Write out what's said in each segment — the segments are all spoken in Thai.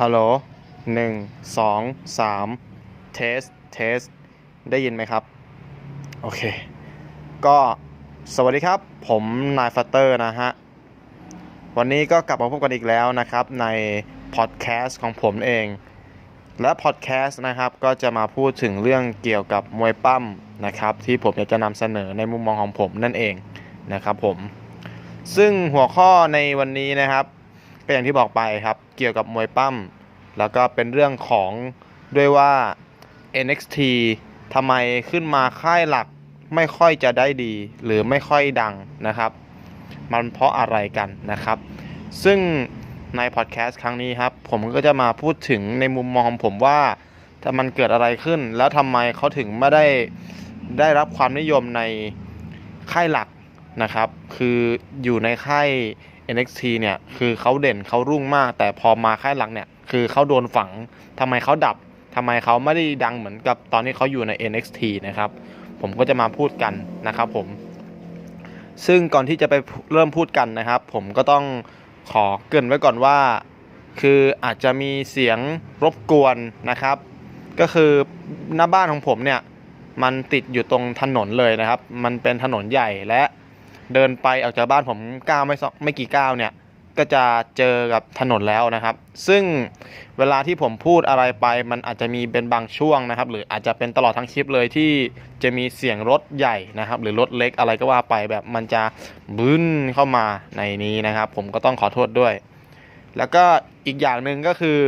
ฮัลโหลหนึ่งสองสามเทส เทส ได้ยินไหมครับ โอเค ก็สวัสดีครับ ผมนายฟัตเตอร์นะฮะ วันนี้ก็กลับมาพบกันอีกแล้วนะครับ ในพอดแคสต์ของผมเอง และพอดแคสต์นะครับ ก็จะมาพูดถึงเรื่องเกี่ยวกับมวยปั้มนะครับ ที่ผมอยากจะนำเสนอในมุมมองของผมนั่นเองนะครับผม ซึ่งหัวข้อในวันนี้นะครับ ก็อย่างที่บอกไปครับ เกี่ยวกับมวยปั้ม แล้วก็เป็นเรื่องของด้วยว่า NXT ทำไมขึ้นมาค่ายหลักไม่ค่อยจะได้ดี หรือไม่ค่อยดังนะครับ มันเพราะอะไรกันนะครับ ซึ่งในพอดแคสต์ครั้งนี้ครับ ผมก็จะมาพูดถึงในมุมมองของผมว่าถ้ามันเกิดอะไรขึ้น แล้วทำไมเขาถึงไม่ได้ได้รับความนิยมในค่ายหลักนะครับ คืออยู่ในค่าย NXT เนี่ยคือเขาเด่นเขารุ่งมาก แต่พอมาค่ายหลักเนี่ยคือเขาโดนฝังทำไมเขาดับทำไมเขาไม่ได้ดังเหมือนกับตอนที่เขาอยู่ใน NXT นะครับผมก็จะมาพูดกันนะครับผม ซึ่งก่อนที่จะไปเริ่มพูดกันนะครับ ผมก็ต้องขอเกรินไว้ก่อนว่า คืออาจจะมีเสียงรบกวนนะครับ ก็คือหน้าบ้านของผมเนี่ยมันติดอยู่ตรงถนนเลยนะครับ มันเป็นถนนใหญ่และ เดินไปออกจากบ้านผมก้าวไม่สไม่กี่ก้าวเนี่ยก็จะเจอกับถนนแล้วนะครับ ซึ่งเวลาที่ผมพูดอะไรไป มันอาจจะมีเป็นบางช่วงนะครับ หรืออาจจะเป็นตลอดทั้งคลิปเลยที่จะมีเสียงรถใหญ่นะครับ หรือรถเล็กอะไรก็ว่าไปแบบมันจะบึ้นเข้ามาในนี้นะครับ ผมก็ต้องขอโทษด้วย แล้วก็อีกอย่างหนึ่งก็คือ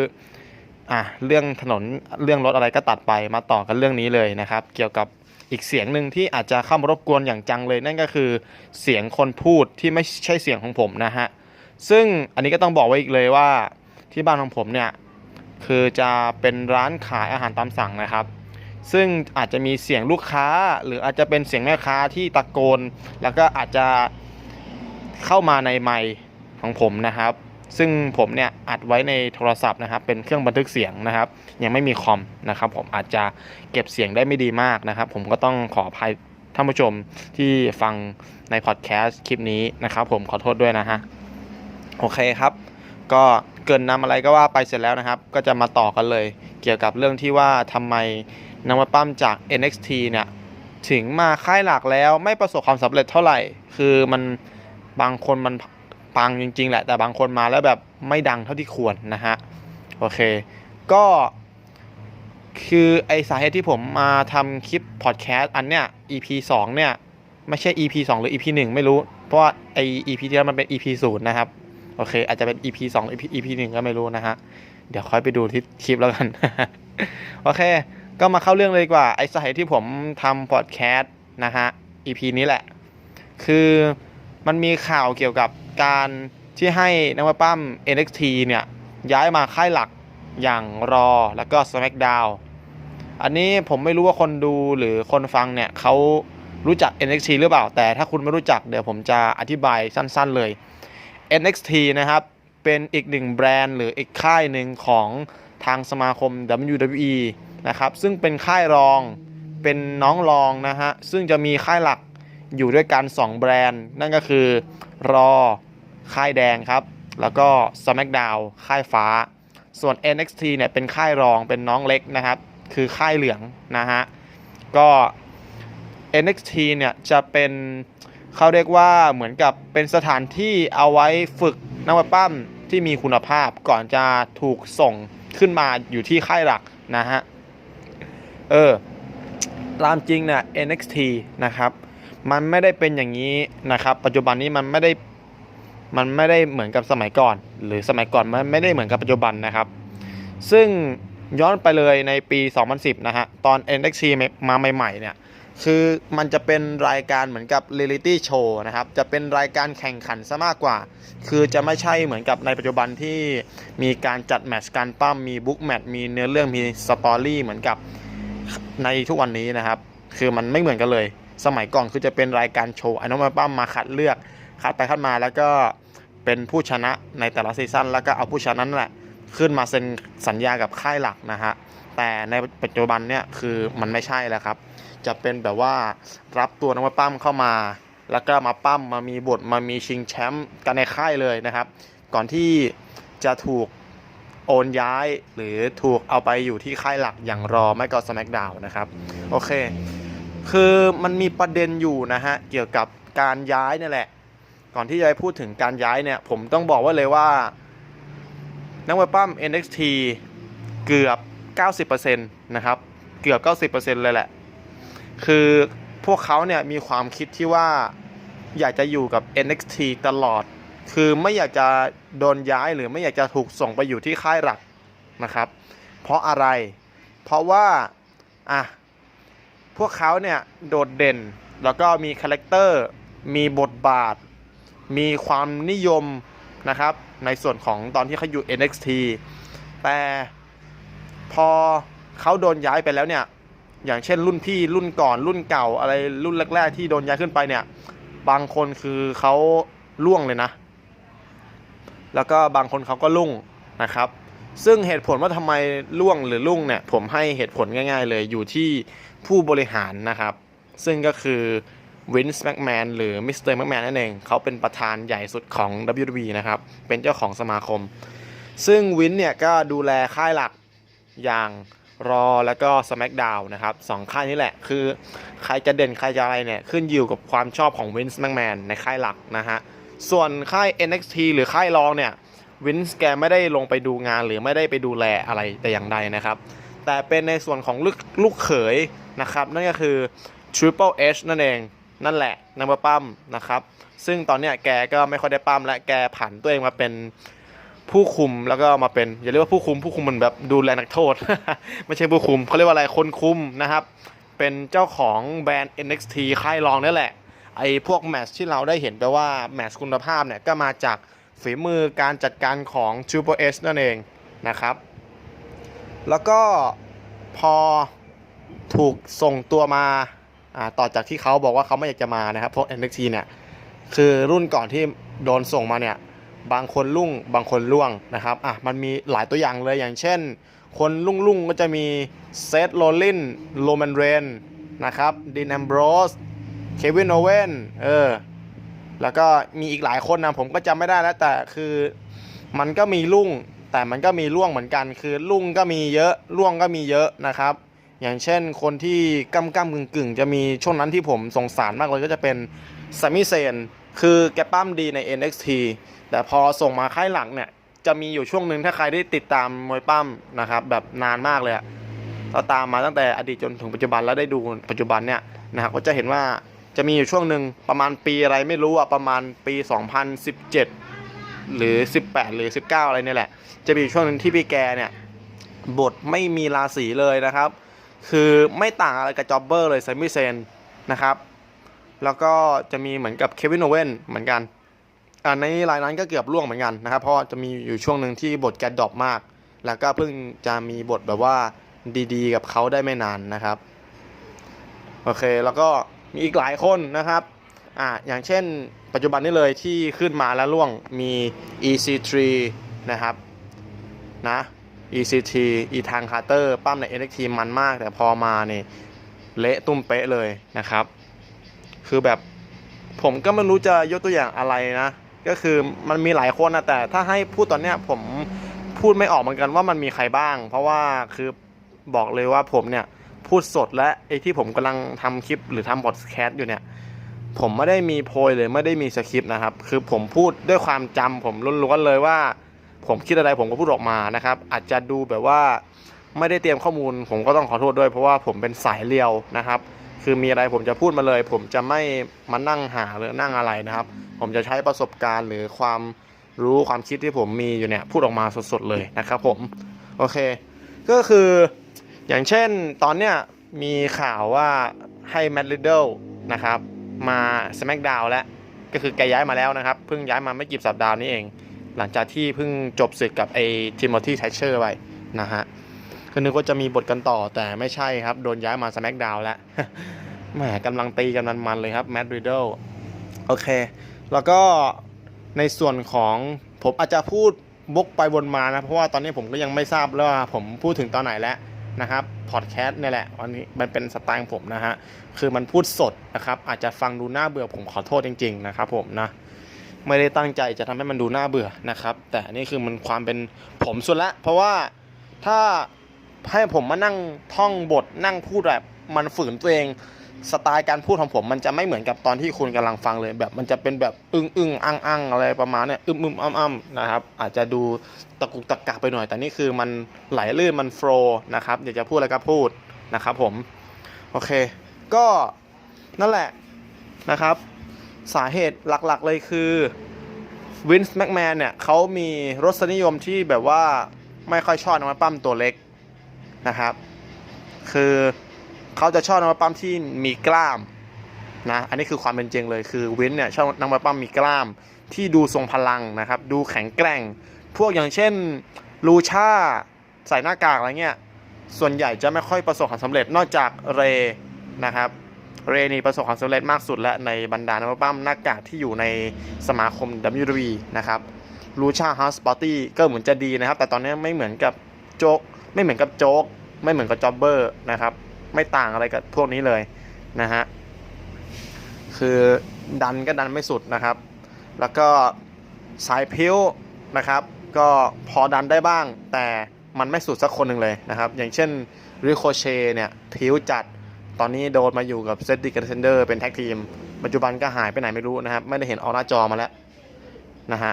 อะเรื่องถนนเรื่องรถอะไรก็ตัดไปมาต่อกันเรื่องนี้เลยนะครับ เกี่ยวกับ อีกเสียงหนึ่งที่อาจจะเข้ามารบกวนอย่างจังเลย นั่นก็คือเสียงคนพูดที่ไม่ใช่เสียงของผมนะฮะซึ่งอันนี้ก็ต้องบอกไว้อีกเลยว่าที่บ้านของผมเนี่ยคือจะเป็นร้านขายอาหารตามสั่งนะครับ ซึ่งอาจจะมีเสียงลูกค้า หรืออาจจะเป็นเสียงแม่ค้าที่ตะโกน แล้วก็อาจจะเข้ามาในไมค์ของผมนะครับ ซึ่งผมเนี่ยอัดไว้ในโทรศัพท์นะครับ เป็นเครื่องบันทึกเสียงนะครับ ยังไม่มีคอมนะครับ ผมอาจจะเก็บเสียงได้ไม่ดีมากนะครับ ผมก็ต้องขออภัยท่านผู้ชมที่ฟังในพอดแคสต์คลิปนี้นะครับ ผมขอโทษด้วยนะฮะโอเคครับ ก็เกินนำอะไรก็ว่าไปเสร็จแล้วนะครับ ก็จะมาต่อกันเลย เกี่ยวกับเรื่องที่ว่าทำไมนวัตปั้มจาก NXT เนี่ยถึงมาค่ายหลักแล้วไม่ประสบความสำเร็จเท่าไหร่ คือมันบางคนมัน ปังจริงๆแหละ แต่บางคนมาแล้วแบบไม่ดังเท่าที่ควรนะฮะ โอเค ก็คือไอสาเหตุที่ผมมาทำคลิปพอดแคสต์อันเนี้ย EP 2 เนี่ย ไม่ใช่ EP 2 หรือ EP 1 ไม่รู้ เพราะว่าไอ EP ที่แล้วมันเป็น EP 0นะครับ โอเค อาจจะเป็น EP 2 EP EP 1 ก็ไม่รู้นะฮะ เดี๋ยวค่อยไปดูที่คลิปแล้วกัน โอเค ก็มาเข้าเรื่องเลยดีกว่า ไอสาเหตุที่ผมทำพอดแคสต์นะฮะ EP นี้แหละ คือ มันมีข่าวเกี่ยวกับการที่ให้นักมวยปั้ม NXT เนี่ย ย้ายมาค่ายหลักอย่างรอแล้วก็ SmackDown อันนี้ผมไม่รู้ว่าคนดูหรือคนฟังเนี่ยเขารู้จัก NXT หรือเปล่า แต่ถ้าคุณไม่รู้จักเดี๋ยวผมจะอธิบายสั้นๆเลย NXT นะครับ เป็นอีกหนึ่งแบรนด์หรืออีกค่ายหนึ่งของทางสมาคม WWE นะครับ ซึ่งเป็นค่ายรองเป็นน้องรองนะฮะ ซึ่งจะมีค่ายหลัก อยู่ด้วยกัน 2 แบรนด์ นั่นก็คือรอค่ายแดงครับ แล้วก็ SmackDown ค่ายฟ้า ส่วน NXT เนี่ยเป็นค่ายรองเป็นน้องเล็กนะครับ คือค่ายเหลืองนะฮะ ก็ NXT เนี่ยจะเป็นเขาเรียกว่าเหมือนกับเป็นสถานที่เอาไว้ฝึกนักมวยปั้มที่มีคุณภาพก่อนจะถูกส่งขึ้นมาอยู่ที่ค่ายหลักนะฮะ เออ ตามจริงเนี่ย NXT นะครับ มันไม่ได้เป็นอย่างนี้นะครับ ปัจจุบันนี้มันไม่ได้มันไม่ได้เหมือนกับสมัยก่อน หรือสมัยก่อนมันไม่ได้เหมือนกับปัจจุบันนะครับ ซึ่งย้อนไปเลยในปี 2010 นะฮะ ตอน NXT มาใหม่ๆเนี่ย คือมันจะเป็นรายการเหมือนกับเรียลิตี้โชว์นะครับ จะเป็นรายการแข่งขันซะมากกว่า คือจะไม่ใช่เหมือนกับในปัจจุบันที่มีการจัดแมตช์การปั้ม มีบุ๊กแมตช์ มีเนื้อเรื่อง มีสตอรี่เหมือนกับในทุกวันนี้นะครับ คือมันไม่เหมือนกันเลย สมัยก่อนคือจะเป็นรายการโชว์ไอ้น้องมาปั้มมาคัดเลือกคัดไปคัดมาแล้วก็เป็นผู้ชนะในแต่ละซีซั่นแล้วก็เอาผู้ชนะนั่นแหละขึ้นมาเซ็นสัญญากับค่ายหลักนะฮะแต่ในปัจจุบันเนี่ยคือมันไม่ใช่แล้วครับ จะเป็นแบบว่ารับตัวนักมวยปั้มเข้ามา แล้วก็มาปั้มมามีบทมามีชิงแชมป์กันในค่ายเลยนะครับ ก่อนที่จะถูกโอนย้ายหรือถูกเอาไปอยู่ที่ค่ายหลักอย่างรอไม่ก็ SmackDown นะครับ โอเค คือมันมีประเด็นอยู่นะฮะเกี่ยวกับการย้ายนี่แหละ ก่อนที่จะพูดถึงการย้ายเนี่ย ผมต้องบอกว่าเลยว่า นักมวยปั้ม NXT เกือบ 90%นะครับ เกือบ 90%เลยแหละ คือพวกเขาเนี่ยมีความคิดที่ว่าอยากจะอยู่กับ NXT ตลอด คือไม่อยากจะโดนย้ายหรือไม่อยากจะถูกส่งไปอยู่ที่ค่ายหลักนะครับ เพราะอะไร เพราะว่า อะ พวกเขาเนี่ยโดดเด่น แล้วก็มีคาแรคเตอร์ มีบทบาท มีความนิยมนะครับ ในส่วนของตอนที่เขาอยู่ NXT แต่พอเขาโดนย้ายไปแล้วเนี่ย อย่างเช่นรุ่นพี่รุ่นก่อนรุ่นเก่าอะไรรุ่นแรก ๆ ที่โดนย้ายขึ้นไปเนี่ย บางคนคือเขาล่วงเลยนะ แล้วก็บางคนเขาก็ลุ่งนะครับ ซึ่งเหตุผลว่าทำไมล่วงหรือลุ่งเนี่ย ผมให้เหตุผลง่าย ๆ เลยอยู่ที่ ผู้บริหารนะครับ ซึ่งก็คือวินส์แม็กแมนหรือมิสเตอร์แม็กแมนนั่นเอง เขาเป็นประธานใหญ่สุดของ WWE นะครับ เป็นเจ้าของสมาคม ซึ่งวินเนี่ยก็ดูแลค่ายหลักอย่างรอแล้วก็ SmackDown นะครับสองค่ายนี้แหละ คือใครจะเด่นใครจะอะไรเนี่ย ขึ้นอยู่กับความชอบของวินส์แม็กแมนในค่ายหลักนะฮะ ส่วนค่าย NXT หรือค่ายรองเนี่ยวินส์แกไม่ได้ลงไปดูงานหรือไม่ได้ไปดูแลอะไรแต่อย่างใดนะครับ แต่เป็นในส่วนของลูกลูกเขย นะครับนั่นก็คือ Triple H นั่นเองนั่นแหละนำมาปั้มนะครับ ซึ่งตอนเนี้ยแกก็ไม่ค่อยได้ปั้มและแกผันตัวเองมาเป็นผู้คุมแล้วก็มาเป็นอย่าเรียกว่าผู้คุมผู้คุมมันแบบดูแลนักโทษ ไม่ใช่ผู้คุมเขาเรียกว่าอะไรคนคุมนะครับ เป็นเจ้าของแบรนด์ NXT ค่ายรองนี่แหละ ไอ้พวกแมชที่เราได้เห็นไปว่าแมชคุณภาพเนี่ยก็มาจากฝีมือการจัดการของ Triple H นั่นเองนะครับ แล้วก็พอ ถูกส่งตัวมาต่อจากที่เขาบอกว่าเขาไม่อยากจะมานะครับเพราะ NXT เนี่ยคือรุ่นก่อนที่โดนส่งมาเนี่ยบางคนลุ่งบางคนล่วงนะครับอะมันมีหลายตัวอย่างเลยอย่างเช่น คนลุ่งลุ่งก็จะมีเซธโรลินโรแมนเรนนะครับดินแอมโบรสเควินโอเวนเออแล้วก็มีอีกหลายคนนะผมก็จำไม่ได้แล้วแต่คือมันก็มีลุ่งแต่มันก็มีล่วงเหมือนกัน คือลุ่งก็มีเยอะล่วงก็มีเยอะนะครับ อย่างเช่นคนที่ก้ำก้ำกึ่งกึ่งจะมีช่วงนั้นที่ผมสงสารมากเลยก็จะเป็นซามิเซนคือแกปั้มดีใน NXT แต่พอส่งมาค่ายหลังเนี่ย จะมีอยู่ช่วงหนึ่งถ้าใครได้ติดตามมวยปั้มนะครับ แบบนานมากเลยเราตามมาตั้งแต่อดีตจนถึงปัจจุบันแล้วได้ดูปัจจุบันเนี่ยนะครับก็จะเห็นว่าจะมีอยู่ช่วงหนึ่งประมาณปีอะไรไม่รู้อะประมาณปี 2017 หรือ 18 หรือ 19 อะไรเนี่ยแหละ จะมีช่วงหนึ่งที่พี่แกเนี่ยบทไม่มีราศีเลยนะครับ คือไม่ต่างอะไรกับจ็อบเบอร์เลยไซมิเซนนะครับ แล้วก็จะมีเหมือนกับเควินโอเวนเหมือนกันอ่าในรายนั้นก็เกือบล่วงเหมือนกันนะครับ เพราะจะมีอยู่ช่วงหนึ่งที่บทแกดรอปมาก แล้วก็เพิ่งจะมีบทแบบว่าดีๆ กับเขาได้ไม่นานนะครับ โอเคแล้วก็มีอีกหลายคนนะครับอ่าอย่างเช่นปัจจุบันนี้เลยที่ขึ้นมาแล้วล่วงมี EC3 นะครับนะ ECT อีทางคาร์เตอร์ปั้มใน NXT มันมาก แต่พอมาเนี่ยเละตุ้มเป๊ะเลยนะครับ คือแบบผมก็ไม่รู้จะยกตัวอย่างอะไรนะ ก็คือมันมีหลายคนนะแต่ถ้าให้พูดตอนเนี้ยผมพูดไม่ออกเหมือนกันว่ามันมีใครบ้าง เพราะว่าคือบอกเลยว่าผมเนี่ยพูดสดและไอ้ที่ผมกำลังทำคลิปหรือทำพอดแคสต์อยู่เนี่ย ผมไม่ได้มีโพยหรือไม่ได้มีสคริปต์นะครับ คือผมพูดด้วยความจำผมล้วนๆเลยว่า ผมคิดอะไรผมก็พูดออกมานะครับ อาจจะดูแบบว่าไม่ได้เตรียมข้อมูล ผมก็ต้องขอโทษด้วย เพราะว่าผมเป็นสายเลียวนะครับ คือมีอะไรผมจะพูดมาเลย ผมจะไม่มานั่งหาหรือนั่งอะไรนะครับ ผมจะใช้ประสบการณ์หรือความรู้ความคิดที่ผมมีอยู่เนี่ยพูดออกมาสดๆเลยนะครับผมโอเค ก็คืออย่างเช่นตอนเนี้ยมีข่าวว่าให้แมดลิดเดิลนะครับมา SmackDown แล้วก็คือแกย้ายมาแล้วนะครับ เพิ่งย้ายมาไม่กี่สัปดาห์นี้เอง หลังจากที่เพิ่งจบศึกกับไอ้ทิโมธีไทเชอร์ไปนะฮะก็นึกว่าจะมีบทกันต่อแต่ไม่ใช่ครับ โดนย้ายมาสแมกดาวแล้วแหมกำลังตีกันมันๆเลยครับแมดริดเดิลโอเค แล้วก็ในส่วนของผมอาจจะพูดบกไปวนมานะ เพราะว่าตอนนี้ผมก็ยังไม่ทราบแล้วว่าผมพูดถึงตอนไหนแล้วนะครับพอดแคสต์นี่แหละวันนี้มันเป็นสไตล์ของผมนะฮะ คือมันพูดสดนะครับ อาจจะฟังดูน่าเบื่อผมขอโทษจริง ๆ นะครับผมนะ ไม่ได้ตั้งใจจะทำให้มันดูน่าเบื่อนะครับ แต่อันนี่คือมันความเป็นผมสุดละ เพราะว่าถ้าให้ผมมานั่งท่องบทนั่งพูดแบบมันฝืนตัวเองสไตล์การพูดของผมมันจะไม่เหมือนกับตอนที่คุณกำลังฟังเลย แบบมันจะเป็นแบบอึ้งอึ้งอังอังอะไรประมาณเนี้ยอึมอึมอ้ำอ้ำนะครับ อาจจะดูตะกุกตะกักไปหน่อย แต่นี่คือมันไหลลื่นมันโฟล์นะครับอยากจะพูดอะไรก็พูดนะครับผม โอเค ก็นั่นแหละนะครับ สาเหตุหลักๆเลยคือวินส์แม็กแมนเนี่ยเขามีรสนิยมที่แบบว่าไม่ค่อยชอบนักมวยปั้มตัวเล็กนะครับ คือเขาจะชอบนักมวยปั้มที่มีกล้ามนะอันนี้คือความเป็นจริงเลยคือวินเนี่ยชอบนักมวยปั้มมีกล้ามที่ดูทรงพลังนะครับ ดูแข็งแกร่ง พวกอย่างเช่นลูชาใส่หน้ากากอะไรเงี้ยส่วนใหญ่จะไม่ค่อยประสบความสำเร็จนอกจากเรนะครับ เรนี่ประสบความสำเร็จมากสุดและในบรรดานักปั้มหน้ากากที่อยู่ในสมาคม WWE นะครับลูชาฮาสปอตตี้ก็เหมือนจะดีนะครับ แต่ตอนนี้ไม่เหมือนกับโจ๊กไม่เหมือนกับโจ๊กไม่เหมือนกับจ็อบเบอร์นะครับ ไม่ต่างอะไรกับพวกนี้เลยนะฮะคือดันก็ดันไม่สุดนะครับ แล้วก็สายพิ้วนะครับ ก็พอดันได้บ้าง แต่มันไม่สุดสักคนหนึ่งเลยนะครับ อย่างเช่นริโคเชเนี่ยพิ้วจัด ตอนนี้โดนมาอยู่กับเซตติกเซนเดอร์เป็นแท็กทีม ปัจจุบันก็หายไปไหนไม่รู้นะครับ ไม่ได้เห็นออกหน้าจอมาแล้วนะฮะ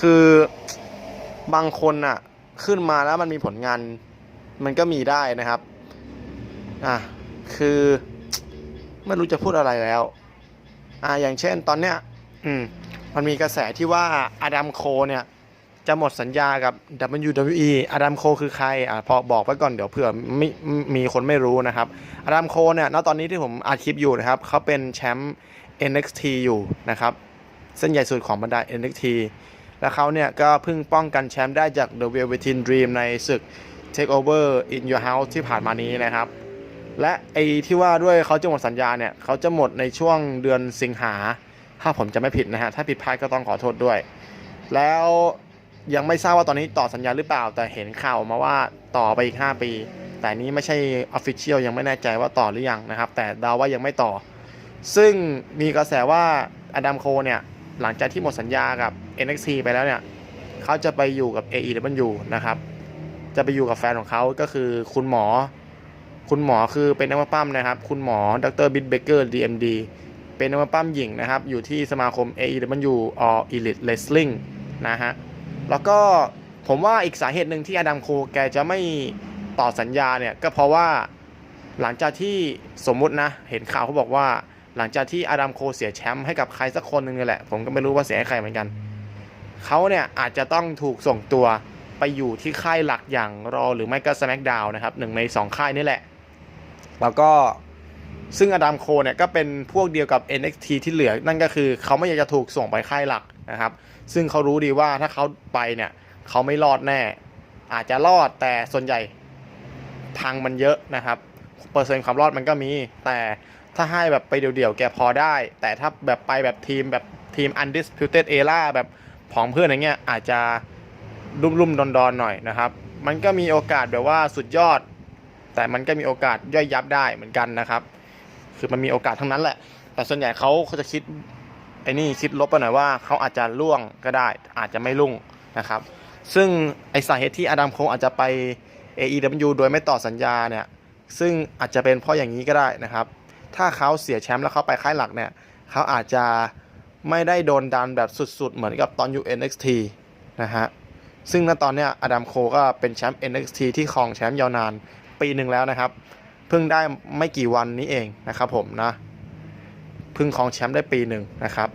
คือบางคนอะขึ้นมาแล้วมันมีผลงาน มันก็มีได้นะครับ อะ คือไม่รู้จะพูดอะไรแล้ว อ่าอย่างเช่นตอนเนี้ย อืม มันมีกระแสที่ว่าอดัมโคเนี่ย จะหมดสัญญากับ WWE อดัมโคคือใครอ่าพอบอกไว้ก่อนเดี๋ยวเผื่อไม่มีคนไม่รู้นะครับอดัมโคเนี่ยณตอนนี้ที่ผมอัดคลิปอยู่นะครับเขาเป็นแชมป์ NXT อยู่นะครับ เส้นใหญ่สุดของบรรดา NXT และเขาเนี่ยก็เพิ่งป้องกันแชมป์ได้จาก The Velveteen Dream ในศึก Takeover in Your House ที่ผ่านมานี้นะครับ และไอ้ที่ว่าด้วยเขาจะหมดสัญญาเนี่ยเขาจะหมดในช่วงเดือนสิงหา ถ้าผมจะไม่ผิดนะฮะ ถ้าผิดพลาดก็ต้องขอโทษด้วย แล้ว ยังไม่ทราบว่าตอนนี้ต่อสัญญาหรือเปล่า แต่เห็นข่าวมาว่าต่อไปอีก 5 ปี แต่นี้ไม่ใช่ Official ยังไม่แน่ใจว่าต่อหรือยังนะครับ แต่เดาว่ายังไม่ต่อ ซึ่งมีกระแสว่าอดัมโคเนี่ย หลังจากที่หมดสัญญากับ NXT ไปแล้วเนี่ย เขาจะไปอยู่กับ AEW นะครับ จะไปอยู่กับแฟนของเขาก็คือคุณหมอ คุณหมอคือเป็นนักมวยปั้มนะครับ คุณหมอดรบิทเบเกอร์ DMD เป็นนักมวยปั้มหญิงนะครับ อยู่ที่สมาคม AEW All Elite Wrestling นะฮะ แล้วก็ผมว่าอีกสาเหตุหนึ่งที่อดัมโคแกจะไม่ต่อสัญญาเนี่ยก็เพราะว่าหลังจากที่สมมุตินะ เห็นข่าวเขาบอกว่า หลังจากที่อดัมโคเสียแชมป์ให้กับใครสักคนหนึ่งนี่แหละ ผมก็ไม่รู้ว่าเสียให้ใครเหมือนกันเขาเนี่ยอาจจะต้องถูกส่งตัวไปอยู่ที่ค่ายหลักอย่างรอหรือไม่ก็ SmackDown นะครับหนึ่งในสองค่ายนี่แหละ แล้วก็ซึ่งอดัมโคเนี่ยก็เป็นพวกเดียวกับ NXT ที่เหลือ นั่นก็คือเขาไม่อยากจะถูกส่งไปค่ายหลักนะครับ ซึ่งเขารู้ดีว่าถ้าเขาไปเนี่ยเขาไม่รอดแน่ อาจจะรอดแต่ส่วนใหญ่ทางมันเยอะนะครับเปอร์เซ็นต์ความรอดมันก็มี แต่ถ้าให้แบบไปเดี่ยวๆแกพอได้ แต่ถ้าแบบไปแบบทีมแบบทีม undisputed era แบบของเพื่อนอย่างเงี้ยอาจจะรุ่มๆดอนๆหน่อยนะครับ มันก็มีโอกาสแบบว่าสุดยอด แต่มันก็มีโอกาสย่อยยับได้เหมือนกันนะครับ คือมันมีโอกาสทั้งนั้นแหละ แต่ส่วนใหญ่เขาเขาจะคิด ไอ้นี่คิดลบไปหน่อยว่าเขาอาจจะล่วงก็ได้ อาจจะไม่ลุ่งนะครับ ซึ่งไอสาเหตุที่อดัมโคงอาจจะไป AEW โดยไม่ต่อสัญญาเนี่ยซึ่งอาจจะเป็นเพราะอย่างนี้ก็ได้นะครับ ถ้าเขาเสียแชมป์แล้วเขาไปค่ายหลักเนี่ยเขาอาจจะไม่ได้โดนดันแบบสุดๆ เหมือนกับตอนอยู่ NXT นะฮะซึ่งณตอนเนี้ยอดัมโคก็เป็นแชมป์ NXT ที่ครองแชมป์ยาวนานปีหนึ่งแล้วนะครับ เพิ่งได้ไม่กี่วันนี้เองนะครับผมนะ พิ่งครองแชมป์ได้ปีหนึ่งนะครับ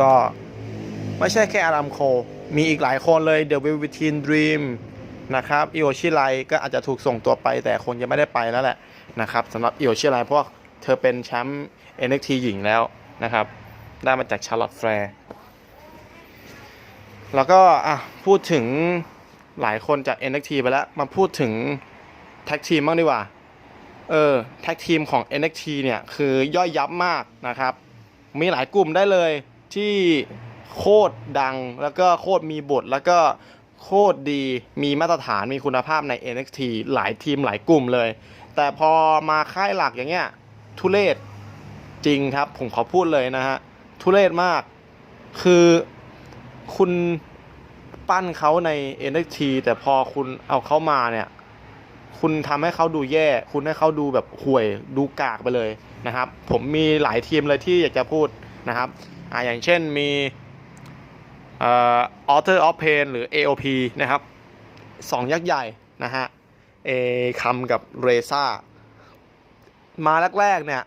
ก็ไม่ใช่แค่อารัมโค มีอีกหลายคนเลย The Velveteen Dream นะครับอิโอชิไลก็อาจจะถูกส่งตัวไปแต่คงจะไม่ได้ไปแล้วแหละนะครับสำหรับอิโอชิไลเพราะเธอเป็นแชมป์ NXT หญิงแล้วนะครับ ได้มาจากชาร์ลอตแฟร์แล้วก็อะพูดถึงหลายคนจาก NXT ไปแล้ว มาพูดถึงแท็กทีมบ้างดีกว่า เออแท็กทีมของ NXT เนี่ยคือย่อยยับมากนะครับ มีหลายกลุ่มได้เลยที่โคตรดังแล้วก็โคตรมีบทแล้วก็โคตรดีมีมาตรฐานมีคุณภาพใน NXT หลายทีมหลายกลุ่มเลย แต่พอมาค่ายหลักอย่างเงี้ยทุเลศจริงครับ ผมขอพูดเลยนะฮะ ทุเรศมาก คือคุณปั้นเขาใน NXT แต่พอคุณเอาเขามาเนี่ย คุณทำให้เขาดูแย่ คุณให้เขาดูแบบห่วยดูกากไปเลยนะครับ ผมมีหลายทีมเลยที่อยากจะพูดนะครับอ่าอย่างเช่นมีเอ่อ Author of Pain หรือ AOP นะครับสองยักษ์ใหญ่นะฮะเอคำกับเรซ่ามาแรกๆเนี่ย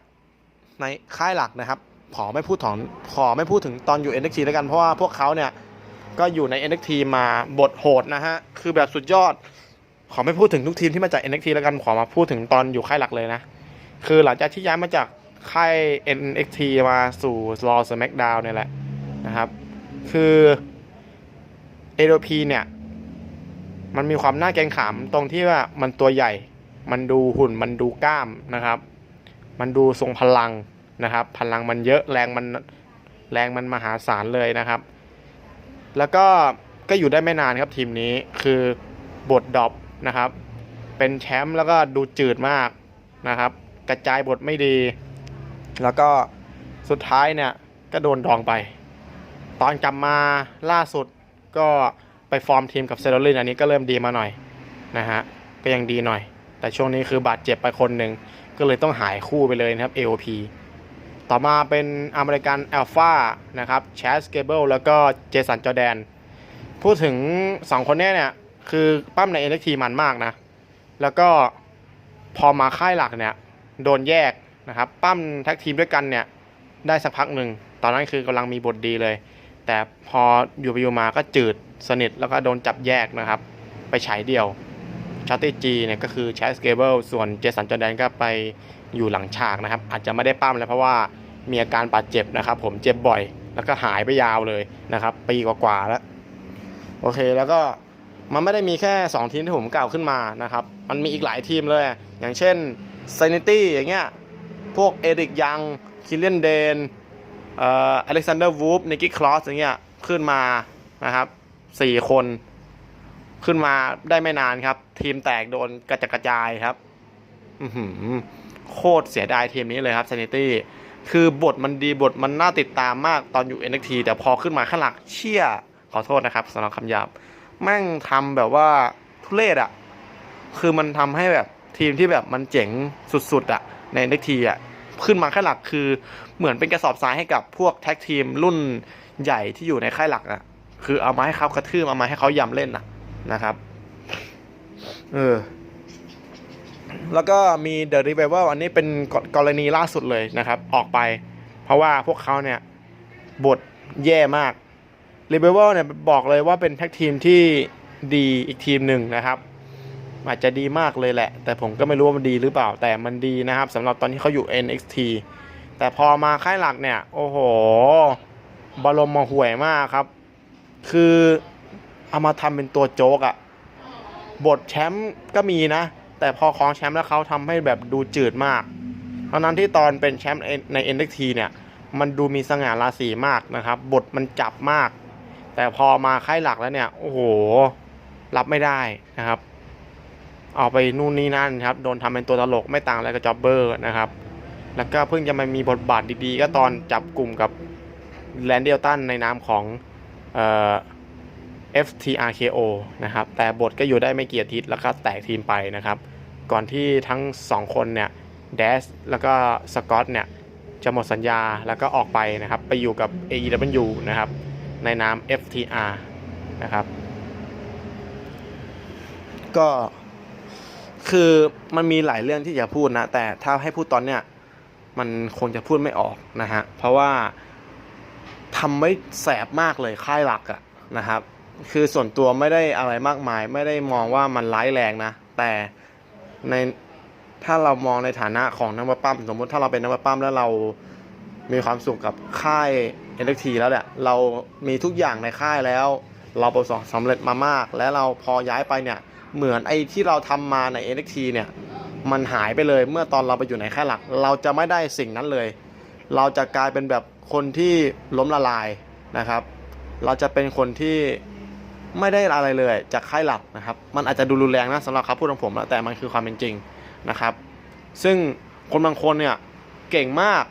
ในค่ายหลักนะครับ ขอไม่พูดถึงขอไม่พูดถึงตอนอยู่ NXT แล้วกันเพราะว่าพวกเขาเนี่ยก็อยู่ใน NXT มาบทโหดนะฮะ คือแบบสุดยอด ขอไม่พูดถึงทุกทีมที่มาจาก NXT แล้วกันขอมาพูดถึงตอนอยู่ค่ายหลักเลยนะ คือหลังจากที่ย้ายมาจากค่าย NXT มาสู่ Raw SmackDown เนี่ยแหละนะครับ คือ AOP เนี่ย มันมีความน่าแกรงขามตรงที่ว่ามันตัวใหญ่ มันดูหุ่นมันดูกล้ามนะครับ มันดูทรงพลังนะครับ พลังมันเยอะแรงมันแรงมันมหาศาลเลยนะครับ แล้วก็ก็อยู่ได้ไม่นานครับทีมนี้คือบทดรอป นะครับ เป็นแชมป์แล้วก็ดูจืดมากนะครับ กระจายบทไม่ดี แล้วก็สุดท้ายเนี่ยก็โดนดองไป ตอนกลับมาล่าสุดก็ไปฟอร์มทีมกับเซโรลินอันนี้ก็เริ่มดีมาหน่อยนะฮะก็ยังดีหน่อย แต่ช่วงนี้คือบาดเจ็บไปคนหนึ่งก็เลยต้องหายคู่ไปเลยนะครับ AOP ต่อมาเป็นอเมริกันอัลฟานะครับแชสเกเบิลแล้วก็เจสันจอแดน พูดถึง 2 คนนี้เนี่ย คือปั้มใน NXT มันมากนะ แล้วก็พอมาค่ายหลักเนี่ย โดนแยกนะครับ ปั้มแท็กทีมด้วยกันเนี่ย ได้สักพักหนึ่ง ตอนนั้นคือกำลังมีบทดีเลย แต่พออยู่ไปอยู่มาก็จืดสนิทแล้วก็โดนจับแยกนะครับ ไปฉายเดียวชาร์ตี้จีเนี่ยก็คือแชสเกเบิลส่วนเจสันจอแดนก็ไปอยู่หลังฉากนะครับ อาจจะไม่ได้ปั้มแล้วเพราะว่ามีอาการบาดเจ็บนะครับ ผมเจ็บบ่อย แล้วก็หายไปยาวเลยนะครับปีกว่าๆแล้ว โอเคแล้วก็ มันไม่ได้มีแค่ 2 ทีมที่ผมกล่าวขึ้นมานะครับ มันมีอีกหลายทีมเลย อย่างเช่น s a n i t y อย่างเงี้ย พวกเอริกยังคิลเลียนเดนเอ่ออเล็กซานเดอร์วูฟนิกกี้คลอสอย่างเงี้ยขึ้นมานะครับ4คนขึ้นมาได้ไม่นานครับ ทีมแตกโดนกระจัดกระจายครับโคตรเสียดายทีมนี้เลยครับ Sanity คือบทมันดีบทมันน่าติดตามมากตอนอยู่ NXT แต่พอขึ้นมาข้างหลักเชี่ยขอโทษนะครับสำหรับคำหยาบ แม่งทำแบบว่าทุเรศอะคือมันทำให้แบบทีมที่แบบมันเจ๋งสุดๆอะใน NXT อะขึ้นมาข้างหลักคือเหมือนเป็นกระสอบทรายให้กับพวกแท็กทีมรุ่นใหญ่ที่อยู่ในค่ายหลักอะคือเอามาให้เขากระทืบเอามาให้เขายำเล่นอะนะครับ เออ แล้วก็มี The Revival อันนี้เป็นกรณีล่าสุดเลยนะครับ ออกไป เพราะว่าพวกเขาเนี่ย บทแย่มาก Revival เนี่ยบอกเลยว่าเป็นแท็กทีมที่ดีอีกทีมหนึ่งนะครับ อาจจะดีมากเลยแหละ แต่ผมก็ไม่รู้ว่ามันดีหรือเปล่าแต่มันดีนะครับสำหรับตอนที่เขาอยู่ NXT แต่พอมาค่ายหลักเนี่ย โอ้โหบรมมาห่วยมากครับ คือเอามาทำเป็นตัวโจ๊กอะบทแชมป์ก็มีนะ แต่พอครองแชมป์แล้วเขาทำให้แบบดูจืดมากเพราะนั้นที่ตอนเป็นแชมป์ใน NXT เนี่ย มันดูมีสง่าราศีมากนะครับ บทมันจับมาก แต่พอมาค่ายหลักแล้วเนี่ย โอ้โห รับไม่ได้นะครับออกไปนู่นนี่นั่นครับ โดนทำเป็นตัวตลกไม่ต่างอะไรกับจ็อบเบอร์นะครับ แล้วก็เพิ่งจะมามีบทบาทดีๆ ก็ตอนจับกลุ่มกับแลนเดลตันในนามของเอ่อ FTRKO นะครับ แต่บทก็อยู่ได้ไม่กี่อาทิตย์แล้วก็แตกทีมไปนะครับ ก่อนที่ทั้งสองคนเนี่ยเดสแล้วก็สกอตเนี่ยจะหมดสัญญาแล้วก็ออกไปนะครับ ไปอยู่กับ AEW นะครับ ในนาม FTR นะครับ ก็คือมันมีหลายเรื่องที่จะพูดนะ แต่ถ้าให้พูดตอนเนี้ยมันคงจะพูดไม่ออกนะฮะ เพราะว่าทำไม่แสบมากเลยค่ายหลักอะนะครับ คือส่วนตัวไม่ได้อะไรมากมาย ไม่ได้มองว่ามันร้ายแรงนะ แต่ในถ้าเรามองในฐานะของนักปั้มสมมุติถ้าเราเป็นนักปั้มแล้วเรามีความสุขกับค่าย NXT แล้วเนี่ยเรามีทุกอย่างในค่ายแล้ว เราประสบสำเร็จมามาก แล้วเราพอย้ายไปเนี่ย เหมือนไอ้ที่เราทำมาใน NXT เนี่ย มันหายไปเลยเมื่อตอนเราไปอยู่ในค่ายหลัก เราจะไม่ได้สิ่งนั้นเลย เราจะกลายเป็นแบบคนที่ล้มละลายนะครับ เราจะเป็นคนที่ไม่ได้อะไรเลยจากค่ายหลักนะครับ มันอาจจะดูรุนแรงนะสำหรับคำพูดของผมนะแต่มันคือความเป็นจริงนะครับ ซึ่งคนบางคนเนี่ยเก่งมาก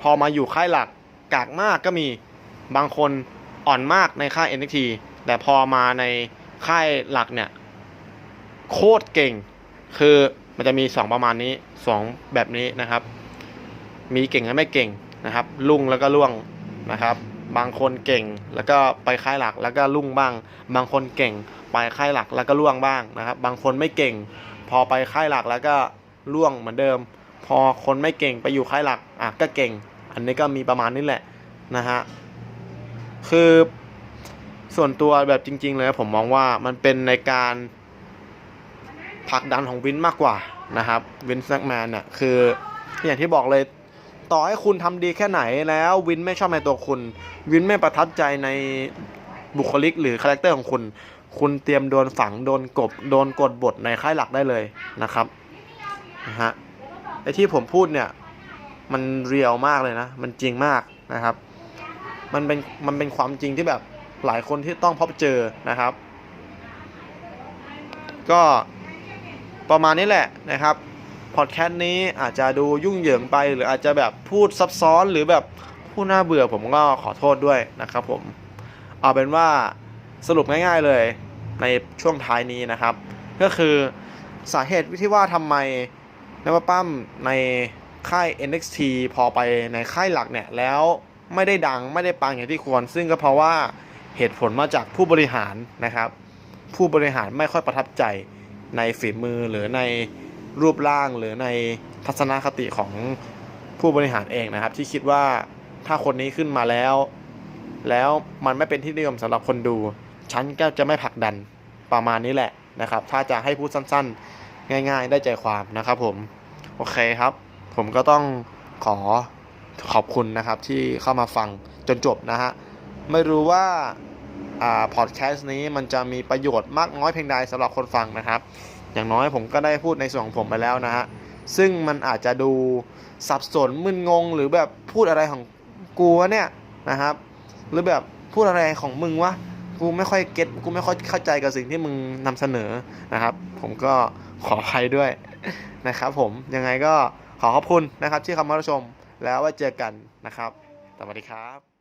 พอมาอยู่ค่ายหลัก กากมากก็มีบางคนอ่อนมากในค่าย NXT แต่พอมาในค่ายหลักเนี่ย โคตรเก่ง คือมันจะมี 2 ประมาณนี้ 2 แบบนี้นะครับ มีเก่งและไม่เก่งนะครับ ลุ่งแล้วก็ล่วงนะครับ บางคนเก่งแล้วก็ไปค่ายหลักแล้วก็ลุ่งบ้าง บางคนเก่งไปค่ายหลักแล้วก็ล่วงบ้างนะครับ บางคนไม่เก่ง พอไปค่ายหลักแล้วก็ล่วงเหมือนเดิม พอคนไม่เก่งไปอยู่ค่ายหลักอะก็เก่ง อันนี้ก็มีประมาณนี้แหละนะฮะคือส่วนตัวแบบจริง ๆ เลยผมมองว่ามันเป็นในการผลักดันของวินมากกว่านะครับวินแซกแมนเนี่ยคืออย่างที่บอกเลยต่อให้คุณทำดีแค่ไหนแล้ววินไม่ชอบในตัวคุณ วินไม่ประทับใจในบุคลิกหรือคาแรคเตอร์ของคุณ คุณเตรียมโดนฝังโดนกบโดนกดบทในค่ายหลักได้เลยนะครับนะฮะไอที่ผมพูดเนี่ย มันเรียวมากเลยนะ มันจริงมากนะครับ มันเป็นมันเป็นความจริงที่แบบหลายคนที่ต้องพบเจอนะครับ ก็ประมาณนี้แหละนะครับพอดแคสต์นี้อาจจะดูยุ่งเหยิงไป หรืออาจจะแบบพูดซับซ้อนหรือแบบพูดน่าเบื่อผมก็ขอโทษด้วยนะครับผม เอาเป็นว่าสรุปง่ายๆเลยในช่วงท้ายนี้นะครับ ก็คือสาเหตุที่ว่าทำไมนวปั้มใน ค่าย NXT พอไปในค่ายหลักเนี่ยแล้วไม่ได้ดังไม่ได้ปังอย่างที่ควร ซึ่งก็เพราะว่าเหตุผลมาจากผู้บริหารนะครับ ผู้บริหารไม่ค่อยประทับใจในฝีมือหรือในรูปร่างหรือในทัศนคติของผู้บริหารเองนะครับ ที่คิดว่าถ้าคนนี้ขึ้นมาแล้ว แล้วมันไม่เป็นที่นิยมสำหรับคนดู ฉันก็จะไม่ผลักดันประมาณนี้แหละนะครับ ถ้าจะให้พูดสั้นๆ ง่าย ๆ ได้ใจความนะครับผม โอเคครับ ผมก็ต้องขอขอบคุณนะครับที่เข้ามาฟังจนจบนะฮะ ไม่รู้ว่าอ่าพอดแคสต์นี้มันจะมีประโยชน์มากน้อยเพียงใดสำหรับคนฟังนะครับ อย่างน้อยผมก็ได้พูดในส่วนของผมไปแล้วนะฮะ ซึ่งมันอาจจะดูสับสนมึนงง หรือแบบพูดอะไรของกูวะเนี่ยนะครับ หรือแบบพูดอะไรของมึงวะกูไม่ค่อยเก็ตกูไม่ค่อยเข้าใจกับสิ่งที่มึงนำเสนอนะครับ ผมก็ขออภัยด้วยนะครับ ผมยังไงก็ ขอขอบคุณนะครับที่เข้ามารชมแล้วไว้เจอกันนะครับ สวัสดีครับ